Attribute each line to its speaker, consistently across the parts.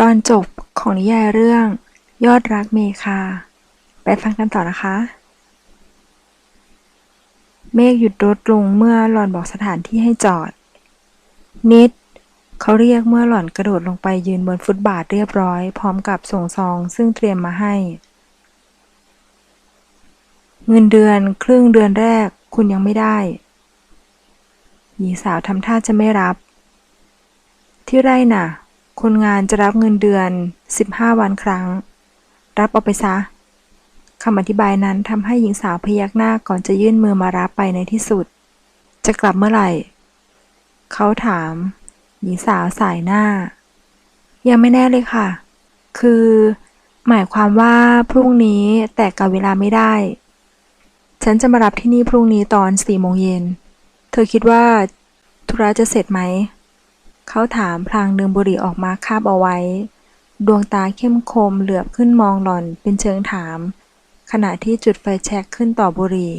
Speaker 1: ตอนจบของนิยายเรื่อง ยอดรักเมคา ไปฟังกันต่อนะคะ เมฆหยุดรถลงเมื่อหล่อนบอกสถานที่ให้จอด นิด เขาเรียกเมื่อหล่อนกระโดดลงไปยืนบนฟุตบาทเรียบร้อย พร้อมกับส่งซองซึ่งเตรียมมาให้ เงินเดือนครึ่งเดือนแรกคุณยังไม่ได้ หญิงสาวทำท่าจะไม่รับ ที่ไร่น่ะ คนงานจะรับเงินเดือน 15 วันครั้ง รับเอาไปซะคำอธิบายนั้นทำให้หญิงสาวพยักหน้าก่อนจะยื่นมือมารับไปในที่สุด จะกลับเมื่อไหร่ เขาถาม หญิงสาวสายหน้า ยังไม่แน่เลยค่ะ คือ หมายความว่าพรุ่งนี้แต่กับเวลาไม่ได้ ฉันจะมารับที่นี่พรุ่งนี้ตอนสี่โมงเย็น เธอคิดว่าธุระจะเสร็จไหม เขาถามพลางดึงบุหรี่ออกมาคาบเอาไว้ ดวงตาเข้มคมเหลือบขึ้นมองหล่อนเป็นเชิงถาม ขณะที่จุดไฟแช็กขึ้นต่อบุหรี่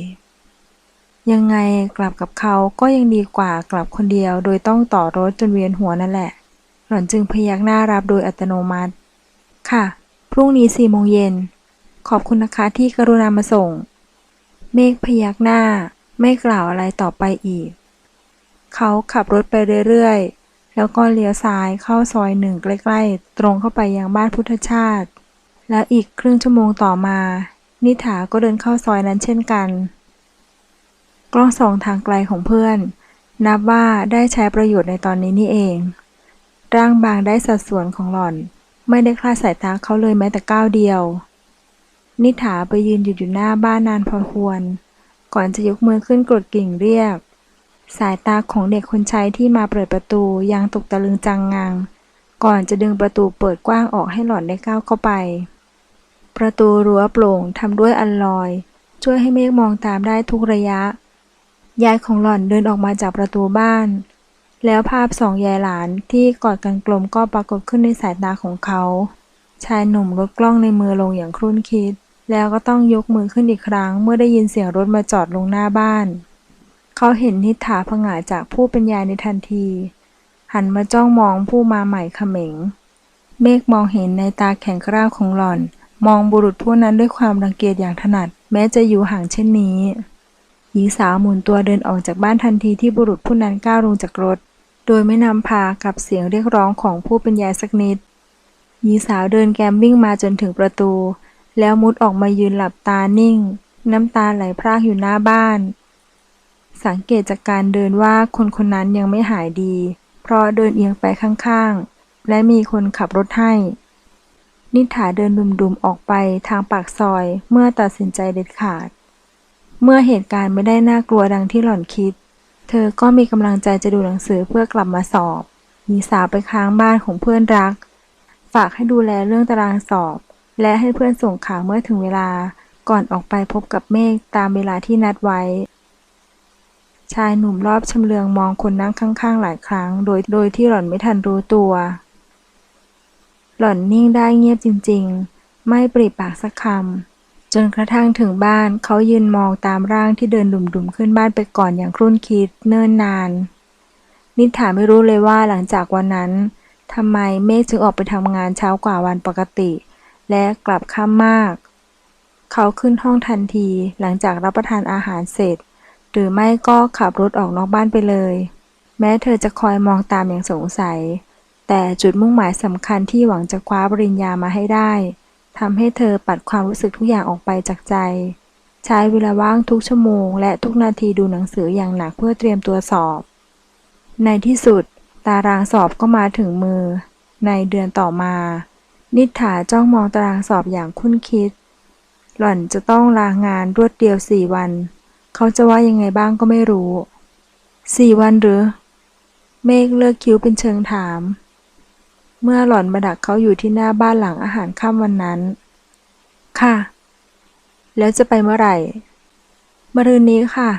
Speaker 1: ยังไงกลับกับเขาก็ยังดีกว่ากลับคนเดียว โดยต้องต่อรถจนเวียนหัวนั่นแหละ หล่อนจึงพยักหน้ารับโดยอัตโนมัติ ค่ะ พรุ่งนี้สี่โมงเย็น ขอบคุณนะคะที่กรุณามาส่ง เมฆพยักหน้า ไม่กล่าวอะไรต่อไปอีก เขาขับรถไปเรื่อยๆ แล้วก็เลี้ยวซ้ายเข้าซอยหนึ่งใกล้ๆ ตรงเข้าไปยังบ้านพุทธชาติ แล้วอีกครึ่งชั่วโมงต่อมา นิถาก็เดินเข้าซอยนั้นเช่นกัน กล้องส่องทางไกลของเพื่อน นับว่าได้ใช้ประโยชน์ในตอนนี้นี่เอง ร่างบางได้สัดส่วนของหล่อน ไม่ได้คลาดสายตาเขาเลยแม้แต่ก้าวเดียว นิถาไปยืนหยุดอยู่หน้าบ้านนานพอควร ก่อนจะยกมือขึ้นกดกิ่งเรียก สายตาของเด็กคนใช้ที่มาเปิดประตูยังตกตะลึงจังงัง ก่อนจะดึงประตูเปิดกว้างออกให้หล่อนได้ก้าวเข้าไป ประตูรั้วโปร่งทำด้วยอัลลอย ช่วยให้เมฆมองตามได้ทุกระยะ ยายของหล่อนเดินออกมาจากประตูบ้าน แล้วภาพสองยายหลานที่กอดกันกลมก็ปรากฏขึ้นในสายตาของเขา ชายหนุ่มลดกล้องในมือลงอย่างครุ่นคิด แล้วก็ต้องยกมือขึ้นอีกครั้งเมื่อได้ยินเสียงรถมาจอดลงหน้าบ้าน เขาเห็นนิถาผงาดจากผู้เป็นยายในทันที หันมาจ้องมองผู้มาใหม่เขม็ง เมฆมองเห็นในตาแข็งกร้าวของหล่อน มองบุรุษผู้นั้นด้วยความรังเกียจอย่างถนัด แม้จะอยู่ห่างเช่นนี้หญิงสาวหมุนตัวเดินออกจากบ้านทันทีที่บุรุษผู้นั้นก้าวลงจากรถ โดยไม่นำพากับเสียงเรียกร้องของผู้เป็นยายสักนิดหญิงสาวเดินแกมวิ่งมาจนถึงประตู แล้วมุดออกมายืนหลับตานิ่ง น้ำตาไหลพรากอยู่หน้าบ้าน สังเกตจากการเดินว่าคนคนนั้นยังไม่หายดี เพราะเดินเอียงไปข้างๆ และมีคนขับรถให้ นิถาเดินดุมๆออกไปทางปากซอยเมื่อตัดสินใจเด็ดขาด เมื่อเหตุการณ์ไม่ได้น่ากลัวดังที่หล่อนคิด เธอก็มีกำลังใจจะดูหนังสือเพื่อกลับมาสอบหญิงสาวไปค้างบ้านของเพื่อนรัก ฝากให้ดูแลเรื่องตารางสอบ และให้เพื่อนส่งข่าวเมื่อถึงเวลาก่อนออกไปพบกับเมฆตามเวลาที่นัดไว้ ชายหนุ่มรอบชำเลืองมองคนนั่งข้างๆ หลายครั้ง โดย โดยที่หล่อนไม่ทันรู้ตัว หล่อนนิ่งได้เงียบจริง ๆ ไม่ปริปากสักคำจนกระทั่งถึงบ้านเขายืนมองตามร่างที่เดินดุ่มๆขึ้นบ้านไปก่อนอย่างครุ่นคิดเนิ่นนาน นิถาไม่รู้เลยว่าหลังจากวันนั้นทำไมเมฆจึงออกไปทำงานเช้ากว่าวันปกติ และกลับค่ำมาก เขาขึ้นห้องทันทีหลังจากรับประทานอาหารเสร็จ หรือไม่ก็ขับรถออกนอกบ้านไปเลย แม้เธอจะคอยมองตามอย่างสงสัย แต่จุดมุ่งหมายสำคัญที่หวังจะคว้าปริญญามาให้ได้ทำให้เธอปัดความรู้สึกทุกอย่างออกไปจากใจ ใช้เวลาว่างทุกชั่วโมง และทุกนาทีดูหนังสืออย่างหนักเพื่อเตรียมตัวสอบ ในที่สุด ตารางสอบก็มาถึงมือ ในเดือนต่อมา นิฐาจ้องมองตารางสอบอย่างคุ้นคิด หล่อนจะต้องลางานรวดเดียวสี่วัน เขาจะว่ายังไงบ้างก็ไม่รู้สี่วันหรือ เมฆเลิกคิ้วเป็นเชิงถาม เมื่อหล่อนมาดักเขาอยู่ที่หน้าบ้านหลังอาหารค่ำวันนั้น ค่ะ แล้วจะไปเมื่อไหร่มรืนนี้ค่ะ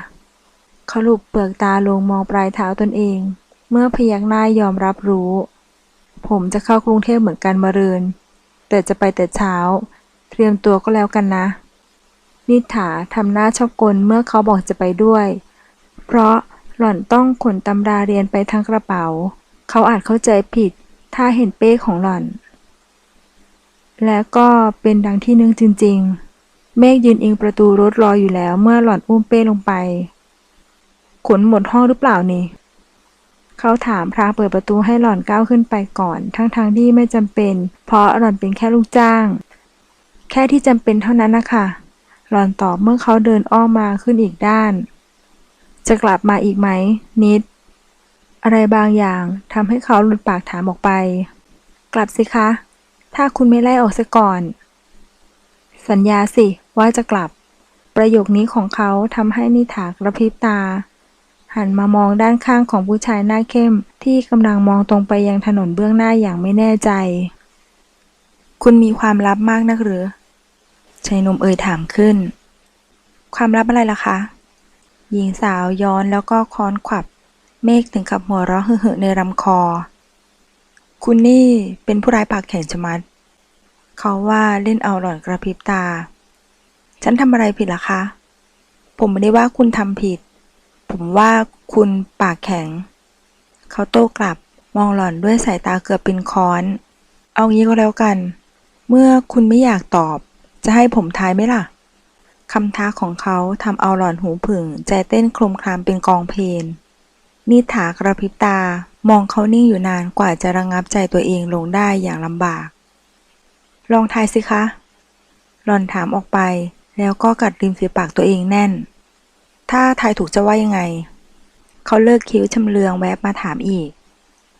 Speaker 1: เขาหลุบเปลือกตาลงมองปลายเท้าตนเอง เมื่อพยักหน้ายอมรับรู้ ผมจะเข้ากรุงเทพเหมือนกันมรืน แต่จะไปแต่เช้า เตรียมตัวก็แล้วกันนะ นิถาทำหน้าชอบกลเมื่อเขาบอกจะไปด้วย เพราะหล่อนต้องขนตำราเรียนไปทั้งกระเป๋า เขาอาจเข้าใจผิด ถ้าเห็นเป้ของหล่อน และก็เป็นดังที่นึกจริง ๆ เมฆยืนอิงประตูรถรออยู่แล้วเมื่อหล่อนอุ้มเป้ลงไป ขนหมดห้องหรือเปล่านี่ เขาถามพรางเปิดประตูให้หล่อนก้าวขึ้นไปก่อน ทั้งๆทที่ไม่จำเป็น เพราะหล่อนเป็นแค่ลูกจ้าง แค่ที่จำเป็นเท่านั้นนะคะ หล่อนตอบเมื่อเขาเดินอ้อมมาขึ้นอีกด้าน จะกลับมาอีกไหม นิด อะไรบางอย่างทำให้เขาหลุดปากถามออกไป กลับสิคะ ถ้าคุณไม่ไล่ออกซะก่อน สัญญาสิว่าจะกลับ ประโยคนี้ของเขาทำให้นิถากระพริบตา หันมามองด้านข้างของผู้ชายหน้าเข้มที่กำลังมองตรงไปยังถนนเบื้องหน้าอย่างไม่แน่ใจ คุณมีความลับมากนักหรือ ชายหนุ่มเอ่ยถามขึ้น ความลับอะไรล่ะคะ หญิงสาวย้อนแล้วก็ค้อนขวับ เมฆถึงกับหัวเราะเห่อะๆในลำคอ คุณนี่เป็นผู้ร้ายปากแข็งชะมัด เขาว่าเล่นเอาหล่อนกระพริบตา ฉันทำอะไรผิดล่ะคะ ผมไม่ได้ว่าคุณทำผิด ผมว่าคุณปากแข็ง เขาโต้กลับมองหล่อนด้วยสายตาเกือบเป็นค้อน เอางี้ก็แล้วกัน เมื่อคุณไม่อยากตอบ จะให้ผมทายไหมล่ะคำท้าของเขาทำเอาหล่อนหูผึ่งใจเต้นโครมครามเป็นกองเพลงนิถากระพริบตามองเขานิ่งอยู่นานกว่าจะระงงับใจตัวเองลงได้อย่างลำบาก ลองทายสิคะ หล่อนถามออกไป แล้วก็กัดริมฝีปากตัวเองแน่น ถ้าทายถูกจะว่ายังไง เขาเลิกคิ้วชำเลืองแวบมาถามอีก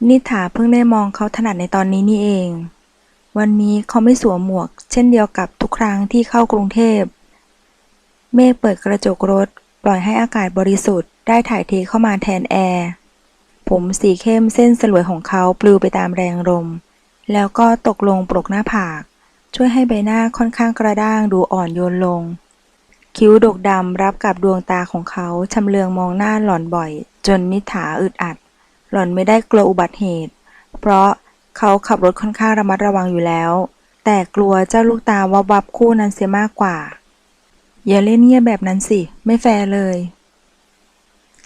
Speaker 1: นิถาเพิ่งได้มองเขาถนัดในตอนนี้นี่เอง วันนี้เขาไม่สวมหมวก เช่นเดียวกับทุกครั้งที่เข้ากรุงเทพ เมฆเปิดกระจกรถ ปล่อยให้อากาศบริสุทธิ์ได้ถ่ายเทเข้ามาแทนแอร์ ผมสีเข้มเส้นสลวยของเขาปลิวไปตามแรงลม แล้วก็ตกลงปลกหน้าผาก ช่วยให้ใบหน้าค่อนข้างกระด้างดูอ่อนโยนลง คิ้วดกดำรับกับดวงตาของเขาชำเลืองมองหน้าหล่อนบ่อย จนนิถาอึดอัด หล่อนไม่ได้กลัวอุบัติเหตุ เพราะ เขาขับรถค่อนข้างระมัดระวังอยู่แล้ว แต่กลัวเจ้าลูกตาวับวับคู่นั้นเสียมากกว่า อย่าเล่นเงียบแบบนั้นสิ ไม่แฟร์เลย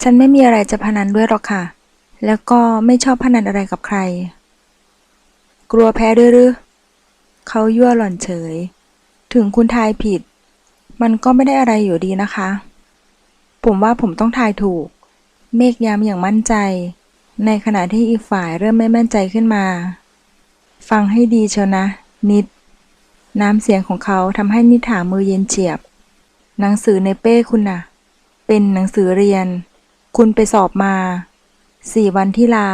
Speaker 1: ฉันไม่มีอะไรจะพนันด้วยหรอกค่ะ แล้วก็ไม่ชอบพนันอะไรกับใคร กลัวแพ้ด้วยหรือเขายั่วหล่อนเฉย ถึงคุณทายผิด มันก็ไม่ได้อะไรอยู่ดีนะคะ ผมว่าผมต้องทายถูก เมฆย้ำอย่างมั่นใจ ในขณะที่อีกฝ่ายเริ่มไม่มั่นใจขึ้นมา ฟังให้ดีเชียวนะ นิด น้ำเสียงของเขาทำให้นิถามือเย็นเฉียบ หนังสือในเป้คุณน่ะ เป็นหนังสือเรียน คุณไปสอบมาสี่วันที่ลา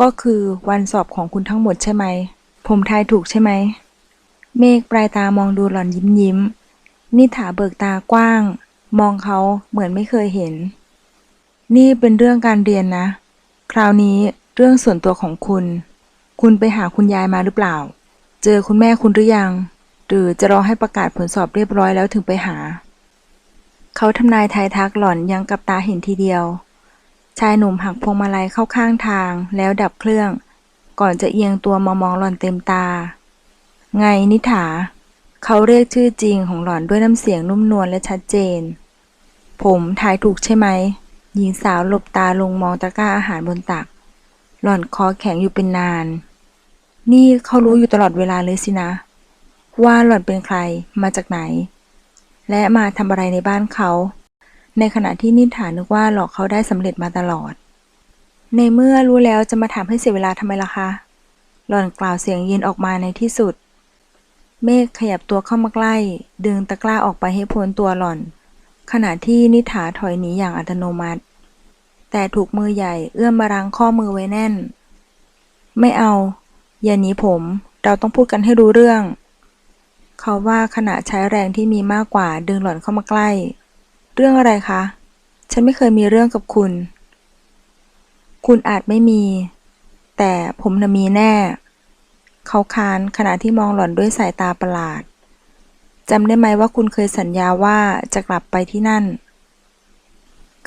Speaker 1: ก็คือวันสอบของคุณทั้งหมดใช่ไหม ผมทายถูกใช่ไหม เมฆปลายตามองดูหล่อนยิ้มยิ้ม นิถาเบิกตากว้าง มองเขาเหมือนไม่เคยเห็น นี่เป็นเรื่องการเรียนนะ คราวนี้เรื่องส่วนตัวของคุณ คุณไปหาคุณยายมาหรือเปล่า เจอคุณแม่คุณหรือยัง หรือจะรอให้ประกาศผลสอบเรียบร้อยแล้วถึงไปหา เขาทำนายทายทักหล่อนยังกับตาเห็นทีเดียว ชายหนุ่มหักพวงมาลัยเข้าข้างทางแล้วดับเครื่อง ก่อนจะเอียงตัวมามองหล่อนเต็มตา ไงนิถา เขาเรียกชื่อจริงของหล่อนด้วยน้ำเสียงนุ่มนวลและชัดเจน ผมทายถูกใช่ไหม หญิงสาวหลบตาลงมองตะกร้าอาหารบนตัก หล่อนคอแข็งอยู่เป็นนาน นี่เขารู้อยู่ตลอดเวลาเลยสินะ ว่าหล่อนเป็นใครมาจากไหน และมาทำอะไรในบ้านเขา ในขณะที่นิถานึกว่าหลอกเขาได้สำเร็จมาตลอด ในเมื่อรู้แล้วจะมาถามให้เสียเวลาทำไมล่ะคะ หล่อนกล่าวเสียงเย็นออกมาในที่สุด เมฆขยับตัวเข้ามาใกล้ ดึงตะกร้าออกไปให้พ้นตัวหล่อน ขณะที่นิถาถอยหนีอย่างอัตโนมัติ แต่ถูกมือใหญ่เอื้อมมารั้งข้อมือไว้แน่น ไม่เอา อย่าหนีผม เราต้องพูดกันให้รู้เรื่อง เขาว่าขณะใช้แรงที่มีมากกว่าดึงหล่อนเข้ามาใกล้ เรื่องอะไรคะ ฉันไม่เคยมีเรื่องกับคุณ คุณอาจไม่มี แต่ผมน่ะมีแน่ เขาคานขณะที่มองหล่อนด้วยสายตาประหลาดจำได้ไหมว่าคุณเคยสัญญาว่าจะกลับไปที่นั่น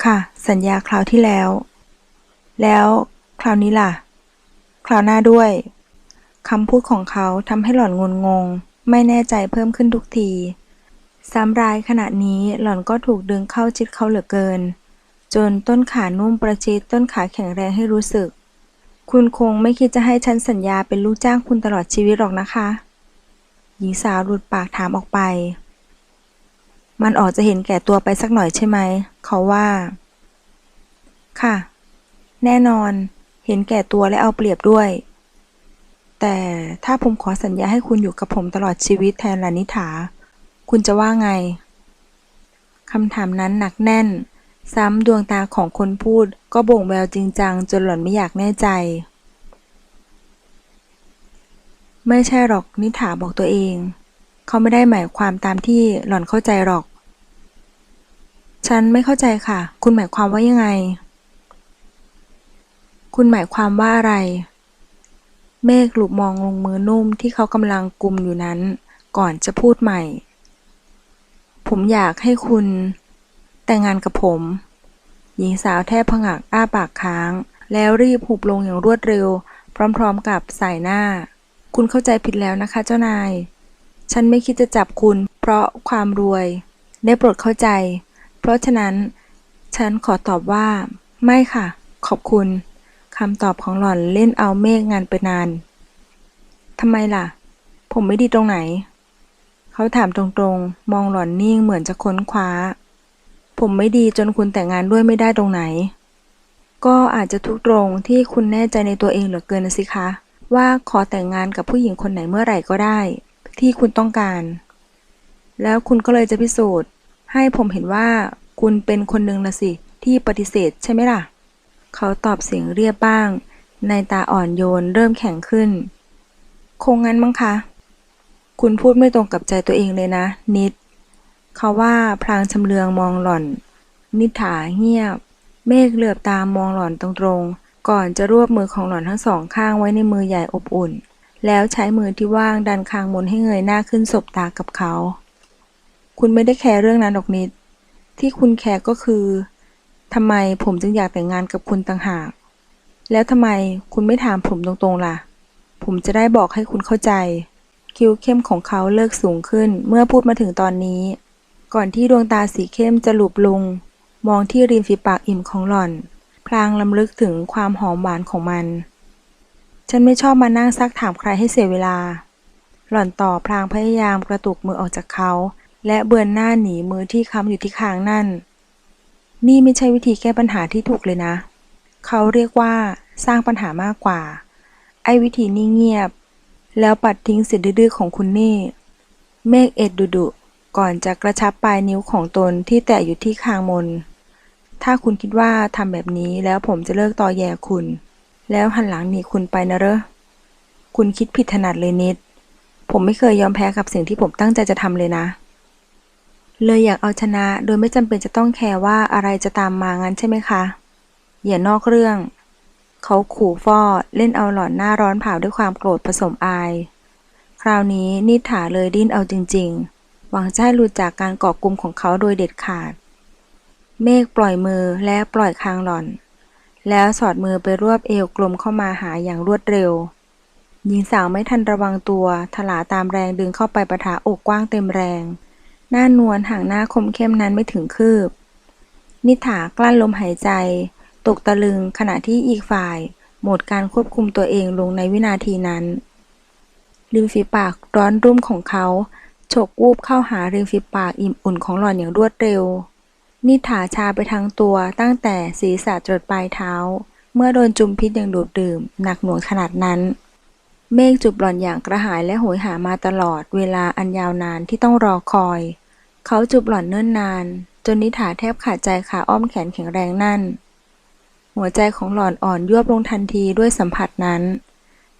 Speaker 1: ค่ะ สัญญาคราวที่แล้ว แล้วคราวนี้ล่ะ คราวหน้าด้วย คำพูดของเขาทำให้หล่อนงุนงง ไม่แน่ใจเพิ่มขึ้นทุกทีซ้ำรายขณะนี้หล่อนก็ถูกดึงเข้าชิดเขาเหลือเกิน จนต้นขานุ่มประชิดต้นขาแข็งแรงให้รู้สึก คุณคงไม่คิดจะให้ฉันสัญญาเป็นลูกจ้างคุณตลอดชีวิตหรอกนะคะ หญิงสาวหลุดปากถามออกไป มันออกจะเห็นแก่ตัวไปสักหน่อยใช่ไหม เขาว่า ค่ะ แน่นอน เห็นแก่ตัวและเอาเปรียบด้วย แต่ถ้าผมขอสัญญาให้คุณอยู่กับผมตลอดชีวิตแทนลานิถา คุณจะว่าไง คำถามนั้นหนักแน่น ซ้ำดวงตาของคนพูดก็บ่งแววจริงจังจนหล่อนไม่อยากแน่ใจ ไม่ใช่หรอกนิถาบอกตัวเอง เขาไม่ได้หมายความตามที่หล่อนเข้าใจหรอก ฉันไม่เข้าใจค่ะ คุณหมายความว่ายังไง คุณหมายความว่าอะไร เมฆหลุบมองลงมือนุ่มที่เขากำลังกุมอยู่นั้น ก่อนจะพูดใหม่ ผมอยากให้คุณ แต่งงานกับผม หญิงสาวแทบผงากอ้าปากค้าง แล้วรีบหุบลงอย่างรวดเร็ว พร้อมๆกับสายหน้า คุณเข้าใจผิดแล้วนะคะเจ้านาย ฉันไม่คิดจะจับคุณ เพราะความรวย ได้โปรดเข้าใจ เพราะฉะนั้น ฉันขอตอบว่า ไม่ค่ะ ขอบคุณ คำตอบของหล่อนเล่นเอาเมฆงานไปนาน ทำไมล่ะ ผมไม่ดีตรงไหน เขาถามตรงๆ มองหล่อนนิ่งเหมือนจะค้นคว้า ผมไม่ดีจนคุณแต่งงานด้วยไม่ได้ตรงไหน ก็อาจจะทุกตรงที่คุณแน่ใจในตัวเองเหลือเกินนะสิคะ ว่าขอแต่งงานกับผู้หญิงคนไหนเมื่อไหร่ก็ได้ ที่คุณต้องการ แล้วคุณก็เลยจะพิสูจน์ ให้ผมเห็นว่าคุณเป็นคนหนึ่งละสิ ที่ปฏิเสธใช่ไหมล่ะ เขาตอบเสียงเรียบบ้าง ในตาอ่อนโยนเริ่มแข็งขึ้น คงงั้นมั้งคะ คุณพูดไม่ตรงกับใจตัวเองเลยนะ นิด เขาว่าพลางชำเลืองมองหล่อน นิถาเงียบ เมฆเหลือบตามมองหล่อนตรงๆ ก่อนจะรวบมือของหล่อนทั้งสองข้างไว้ในมือใหญ่อบอุ่น แล้วใช้มือที่ว่างดันคางมนให้เงยหน้าขึ้นสบตากับเขา คุณไม่ได้แคร์เรื่องนั้นหรอกนิด ที่คุณแคร์ก็คือ ทำไมผมจึงอยากแต่งงานกับคุณต่างหาก แล้วทำไมคุณไม่ถามผมตรงๆล่ะ ผมจะได้บอกให้คุณเข้าใจ คิ้วเข้มของเขาเลิกสูงขึ้นเมื่อพูดมาถึงตอนนี้ ก่อนที่ดวงตาสีเข้มจะหลุบลง มองที่ริมฝีปากอิ่มของหล่อน พลางลำลึกถึงความหอมหวานของมัน ฉันไม่ชอบมานั่งซักถามใครให้เสียเวลา หล่อนต่อพลางพยายามกระตุกมือออกจากเขา และเบือนหน้าหนีมือที่ค้ำอยู่ที่คางนั่น นี่ไม่ใช่วิธีแก้ปัญหาที่ถูกเลยนะ เขาเรียกว่าสร้างปัญหามากกว่า ไอ้วิธีนิ่งเงียบ แล้วปัดทิ้งเสียดื้อๆของคุณนี่ เมฆเอ็ดดุดุก่อนจะกระชับปลายนิ้วของตนที่แตะอยู่ที่คางมน ถ้าคุณคิดว่าทำแบบนี้แล้วผมจะเลิกตอแยคุณ แล้วหันหลังหนีคุณไปนะเรอคุณคิดผิดถนัดเลยนิด ผมไม่เคยยอมแพ้กับสิ่งที่ผมตั้งใจจะทำเลยนะ เลยอยากเอาชนะโดยไม่จำเป็นจะต้องแคร์ว่าอะไรจะตามมางั้นใช่ไหมคะ อย่านอกเรื่อง เขาขู่ฟ้อเล่นเอาหล่อนหน้าร้อนเผาด้วยความโกรธผสมอาย คราวนี้นิถาเลยดิ้นเอาจริง ๆ หวังจะให้หลุดจากการเกาะกลุ่มของเขาโดยเด็ดขาด เมฆปล่อยมือและปล่อยคางหล่อน แล้วสอดมือไปรวบเอวกลมเข้ามาหาอย่างรวดเร็วหญิงสาวไม่ทันระวังตัวถลาตามแรงดึงเข้าไปประทะอกกว้างเต็มแรง หน้านวลห่างหน้าคมเข้มนั้นไม่ถึงคืบ นิถากลั้นลมหายใจ ตกตะลึงขณะที่อีกฝ่าย หมดการควบคุมตัวเองลงในวินาทีนั้นริมฝีปากร้อนรุ่มของเขาฉกวูบเข้าหาริมฝีปากอิ่มอุ่นของหล่อนอย่างรวดเร็ว นิถาชาไปทั้งตัวตั้งแต่ศีรษะจรดปลายเท้า เมื่อโดนจุมพิษอย่างดูดดื่ม หนักหน่วงขนาดนั้น เมฆจุบหล่อนอย่างกระหายและโหยหามาตลอดเวลาอันยาวนานที่ต้องรอคอย เขาจุบหล่อนเนิ่นนาน จนนิถาแทบขาดใจขาอ้อมแขนแข็งแรงนั่น หัวใจของหล่อนอ่อนยวบลงทันทีด้วยสัมผัสนั้น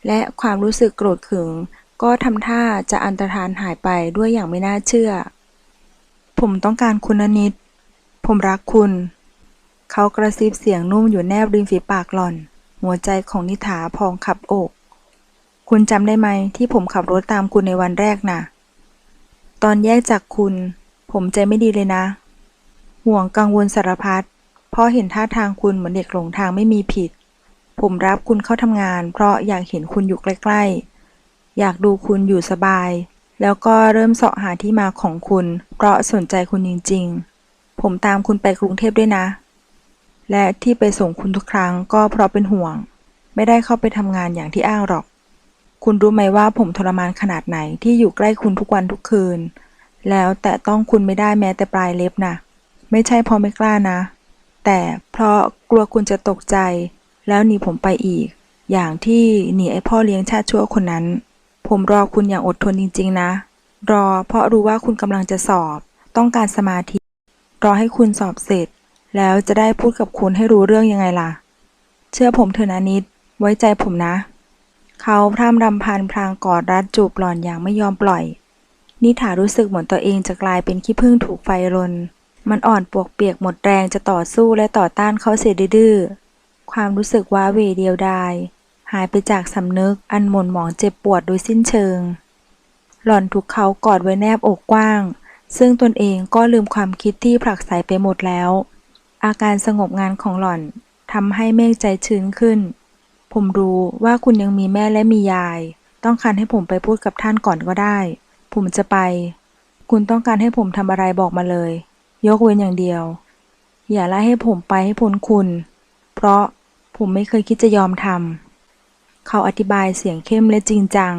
Speaker 1: และความรู้สึกโกรธเคืองก็ทำท่าจะอันตรธานหายไปด้วยอย่างไม่น่าเชื่อ ผมต้องการคุณนะนิด ผมรักคุณ เขากระซิบเสียงนุ่มอยู่แนบริมฝีปากหล่อน หัวใจของนิถาพองขับอก คุณจำได้ไหมที่ผมขับรถตามคุณในวันแรกน่ะ ตอนแยกจากคุณ ผมใจไม่ดีเลยนะ ห่วงกังวลสารพัดเพราะเห็นท่าทางคุณเหมือนเด็กหลงทางไม่มีผิด ผมรับคุณเข้าทำงาน เพราะอยากเห็นคุณอยู่ใกล้ๆ อยากดูคุณอยู่สบาย แล้วก็เริ่มเสาะหาที่มาของคุณ เพราะสนใจคุณจริงๆ ผมตามคุณไปกรุงเทพด้วยนะ และที่ไปส่งคุณทุกครั้งก็เพราะเป็นห่วง ไม่ได้เข้าไปทำงานอย่างที่อ้างหรอก คุณรู้ไหมว่าผมทรมานขนาดไหนที่อยู่ใกล้คุณทุกวันทุกคืน แล้วแต่ต้องคุณไม่ได้แม้แต่ปลายเล็บนะไม่ใช่เพราะไม่กล้านะ แต่เพราะกลัวคุณจะตกใจ แล้วหนีผมไปอีก อย่างที่หนีไอ้พ่อเลี้ยงชาติชั่วคนนั้น ผมรอคุณอย่างอดทนจริง ๆ นะ รอเพราะรู้ว่าคุณกำลังจะสอบ ต้องการสมาธิ รอให้คุณสอบเสร็จ แล้วจะได้พูดกับคุณให้รู้เรื่องยังไงล่ะ เชื่อผมเถอะนะนิด ไว้ใจผมนะ เขาพร่ำรำพันพลางกอดรัดจูบหล่อนอย่างไม่ยอมปล่อย นิถารู้สึกเหมือนตัวเองจะกลายเป็นขี้ผึ้งถูกไฟรน มันอ่อนปวกเปียกหมดแรงจะต่อสู้และต่อต้านเขาเสียดื้อ ความรู้สึกว้าเวเดียวดาย หายไปจากสำนึกอันหม่นหมองเจ็บปวดโดยสิ้นเชิง หล่อนถูกเขากอดไว้แนบอกกว้าง ซึ่งตนเองก็ลืมความคิดที่ผลักไสไปหมดแล้ว อาการสงบงานของหล่อนทำให้เมฆใจชื้นขึ้น ผมรู้ว่าคุณยังมีแม่และมียาย ต้องการให้ผมไปพูดกับท่านก่อนก็ได้ ผมจะไป คุณต้องการให้ผมทำอะไรบอกมาเลย ยกเว้นอย่างเดียว อย่าไล่ให้ผมไปให้พ้นคุณ เพราะผมไม่เคยคิดจะยอมทำเขาอธิบายเสียงเข้มและจริงจัง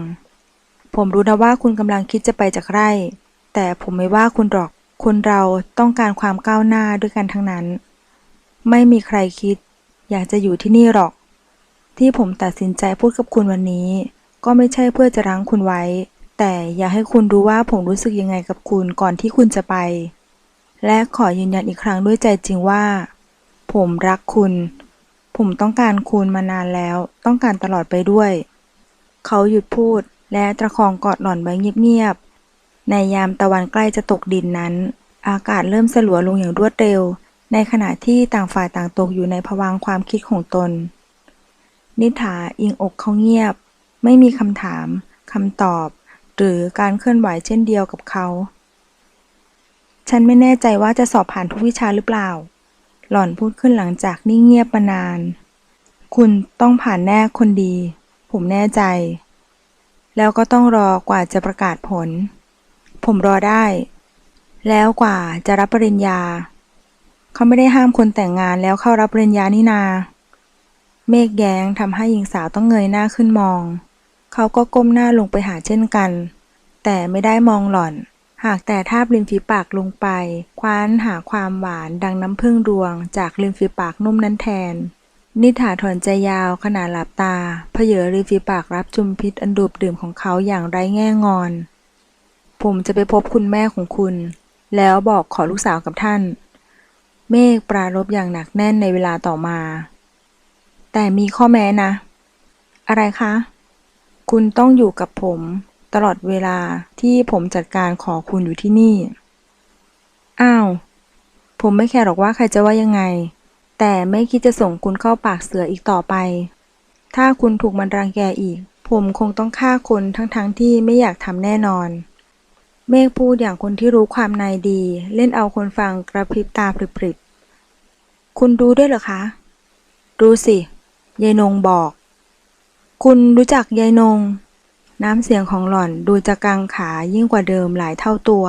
Speaker 1: ผมรู้นะว่าคุณกำลังคิดจะไปจากไร่ แต่ผมไม่ว่าคุณหรอก คนเราต้องการความก้าวหน้าด้วยกันทั้งนั้น ไม่มีใครคิด อยากจะอยู่ที่นี่หรอก ที่ผมตัดสินใจพูดกับคุณวันนี้ ก็ไม่ใช่เพื่อจะรั้งคุณไว้ แต่อยากให้คุณรู้ว่าผมรู้สึกยังไงกับคุณก่อนที่คุณจะไป และขอยืนยันอีกครั้งด้วยใจจริงว่า ผมรักคุณ ผมต้องการคุณมานานแล้ว ต้องการตลอดไปด้วย เขาหยุดพูดและตะคองกอดหล่อนไว้เงียบๆ ในยามตะวันใกล้จะตกดินนั้น อากาศเริ่มสลัวลงอย่างรวดเร็ว ในขณะที่ต่างฝ่ายต่างตกอยู่ในภวังค์ความคิดของตน นิถาอิงอกเขาเงียบ ไม่มีคำถามคำตอบ หรือการเคลื่อนไหวเช่นเดียวกับเขา ฉันไม่แน่ใจว่าจะสอบผ่านทุกวิชาหรือเปล่า หล่อนพูดขึ้นหลังจากนิ่งเงียบมานาน คุณต้องผ่านแน่คนดี ผมแน่ใจ แล้วก็ต้องรอกว่าจะประกาศผล ผมรอได้ แล้วกว่าจะรับปริญญา เขาไม่ได้ห้ามคนแต่งงานแล้วเข้ารับปริญญานี่นา เมฆแย้งทำให้หญิงสาวต้องเงยหน้าขึ้นมอง เขาก็ก้มหน้าลงไปหาเช่นกัน แต่ไม่ได้มองหล่อน หากแต่ทาบริมฝีปากลงไป คว้านหาความหวานดังน้ำผึ้งรวง จากริมฝีปากนุ่มนั้นแทน นิถาถอนใจยาวขณะหลับตาเพเยอริมฝีปากรับจุมพิษอันดูบดื่มของเขาอย่างไร้แง่งอน ผมจะไปพบคุณแม่ของคุณ แล้วบอกขอลูกสาวกับท่าน เมฆปรารบอย่างหนักแน่นในเวลาต่อมา แต่มีข้อแม้นะ อะไรคะ คุณต้องอยู่กับผม ตลอดเวลาที่ผมจัดการขอคุณอยู่ที่นี่ อ้าว ผมไม่แคร์หรอกว่าใครจะว่ายังไง แต่ไม่คิดจะส่งคุณเข้าปากเสืออีกต่อไป ถ้าคุณถูกมันรังแกอีก ผมคงต้องฆ่าคนทั้งๆทที่ไม่อยากทำแน่นอน เมฆพูดอย่างคนที่รู้ความในดี เล่นเอาคนฟังกระพริบตาปริบๆคุณรู้ด้วยเหรอคะ รู้สิยายนงบอก คุณรู้จักยายนง น้ำเสียงของหล่อนดูจะกังขายิ่งกว่าเดิมหลายเท่าตัว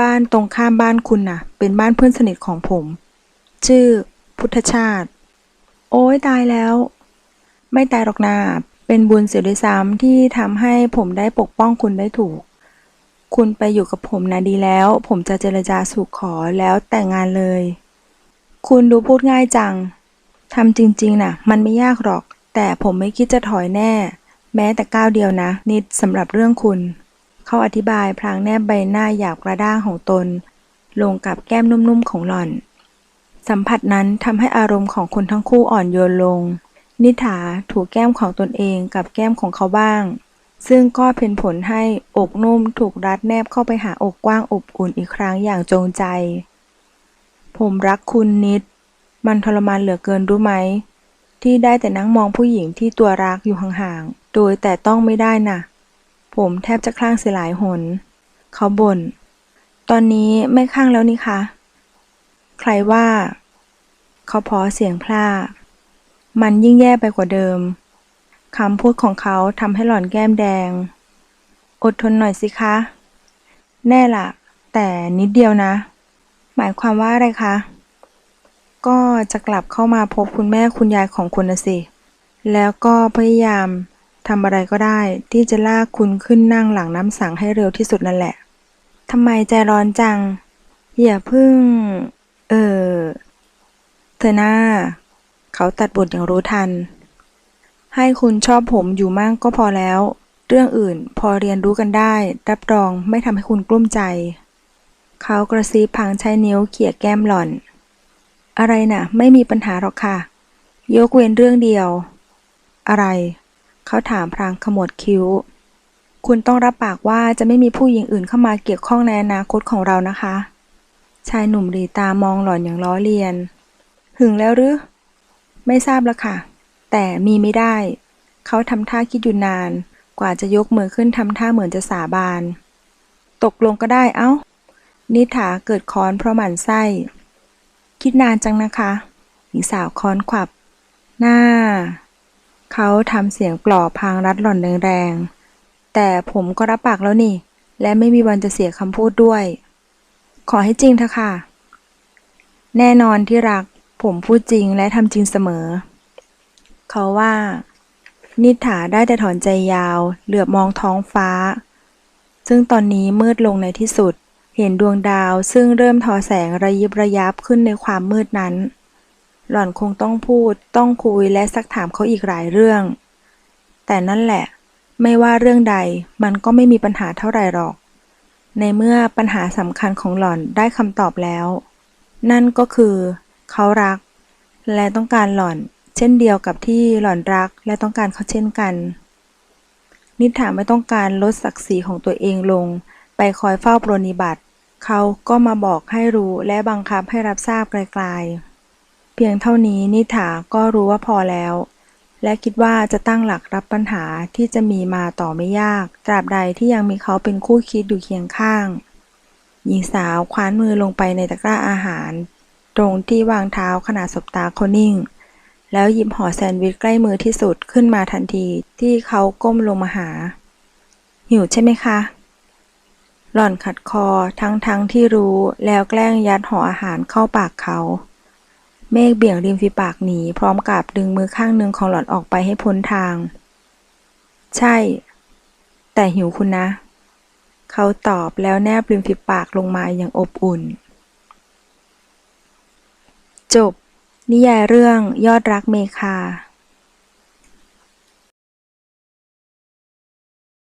Speaker 1: บ้านตรงข้ามบ้านคุณน่ะ เป็นบ้านเพื่อนสนิทของผม ชื่อ พุทธชาติ โอ้ยตายแล้ว ไม่ตายหรอกนาเป็นบุญเสียด้วยซ้ำที่ทำให้ผมได้ปกป้องคุณได้ถูก คุณไปอยู่กับผมนะดีแล้ว ผมจะเจรจาสู่ขอแล้วแต่งงานเลย คุณดูพูดง่ายจังทำจริง ๆ น่ะ มันไม่ยากหรอก แต่ผมไม่คิดจะถอยแน่ แม้แต่ก้าวเดียวนะ นิดสำหรับเรื่องคุณ เขาอธิบายพลางแนบใบหน้าหยาบกระด้างของตน ลงกับแก้มนุ่มๆของหล่อน สัมผัสนั้นทำให้อารมณ์ของคนทั้งคู่อ่อนโยนลง นิถาถูกแก้มของตนเองกับแก้มของเขาบ้าง ซึ่งก็เป็นผลให้อกนุ่มถูกรัดแนบเข้าไปหาอกกว้างอบอุ่นอีกครั้งอย่างจงใจ ผมรักคุณนิด มันทรมานเหลือเกินรู้ไหม ที่ได้แต่นั่งมองผู้หญิงที่ตัวรักอยู่ห่างๆ โดยแต่ต้องไม่ได้น่ะ ผมแทบจะคลั่งเสียหลายหน เขาบ่น ตอนนี้ไม่คลั่งแล้วนี่คะ ใครว่า เขาพอเสียงพร่ามันยิ่งแย่ไปกว่าเดิม คำพูดของเขาทำให้หล่อนแก้มแดง อดทนหน่อยสิคะ แน่ล่ะแต่นิดเดียวนะ หมายความว่าอะไรคะ ก็จะกลับเข้ามาพบคุณแม่คุณยายของคุณนะสิ แล้วก็พยายามทำอะไรก็ได้ ที่จะลากคุณขึ้นนั่งหลังน้ำสังให้เร็วที่สุดนั่นแหละทำไมใจร้อนจัง อย่าพึ่ง เออ เธอหน้า เขาตัดบทอย่างรู้ทัน ให้คุณชอบผมอยู่มั่งก็พอแล้ว เรื่องอื่นพอเรียนรู้กันได้ รับรองไม่ทำให้คุณกลุ้มใจ เขากระซิบพังใช้นิ้วเขี่ยแก้มหล่อน อะไรน่ะ ไม่มีปัญหาหรอกค่ะ ยกเว้นเรื่องเดียว อะไร เขาถามพรางขมวดคิ้ว คุณต้องรับปากว่าจะไม่มีผู้หญิงอื่นเข้ามาเกี่ยวข้องในอนาคตของเรานะคะ ชายหนุ่มหลีตามองหล่อนอย่างล้อเลียน หึงแล้วหรือ ไม่ทราบละค่ะ แต่มีไม่ได้ เขาทำท่าคิดอยู่นาน กว่าจะยกมือขึ้นทำท่าเหมือนจะสาบาน ตกลงก็ได้เอ้านิถาเกิดคอนเพราะหมั่นไส้ คิดนานจังนะคะ หญิงสาวค้อนขวับ หน้า เขาทำเสียงปลอบพางรัดหล่อนแรงๆแต่ผมก็รับปากแล้วนี่ และไม่มีวันจะเสียคำพูดด้วย ขอให้จริงเถอะค่ะ แน่นอนที่รัก ผมพูดจริงและทำจริงเสมอ เขาว่า นิถาได้แต่ถอนใจยาว เหลือบมองท้องฟ้า ซึ่งตอนนี้มืดลงในที่สุด เห็นดวงดาวซึ่งเริ่มทอแสงระยิบระยับขึ้นในความมืดนั้น หล่อนคงต้องพูดต้องคุยและซักถามเขาอีกหลายเรื่อง แต่นั่นแหละ ไม่ว่าเรื่องใดมันก็ไม่มีปัญหาเท่าไหร่หรอก ในเมื่อปัญหาสำคัญของหล่อนได้คำตอบแล้ว นั่นก็คือ เขารัก และต้องการหล่อน เช่นเดียวกับที่หล่อนรักและต้องการเขาเช่นกันนิถาไม่ต้องการลดศักดิ์ศรีของตัวเองลง ไปคอยเฝ้าปรนนิบัติ เขาก็มาบอกให้รู้และบังคับให้รับทราบไกลๆ เพียงเท่านี้นิถาก็รู้ว่าพอแล้ว และคิดว่าจะตั้งหลักรับปัญหาที่จะมีมาต่อไม่ยาก ตราบใดที่ยังมีเขาเป็นคู่คิดอยู่เคียงข้าง หญิงสาวคว้านมือลงไปในตะกร้าอาหาร ตรงที่วางเท้าขณะสบตาเขานิ่งแล้วหยิบห่อแซนด์วิชใกล้มือที่สุดขึ้นมาทันทีที่เขาก้มลงมาหา หิวใช่ไหมคะ หล่อนขัดคอทั้งทั้งที่รู้แล้วแกล้งยัดห่ออาหารเข้าปากเขา เมฆเบี่ยงริมฝีปากหนีพร้อมกับดึงมือข้างหนึ่งของหล่อนออกไปให้พ้นทาง ใช่ แต่หิวคุณนะ เขาตอบแล้วแนบริมฝีปากลงมาอย่างอบอุ่น จบ นิยายเรื่องยอดรักเมคา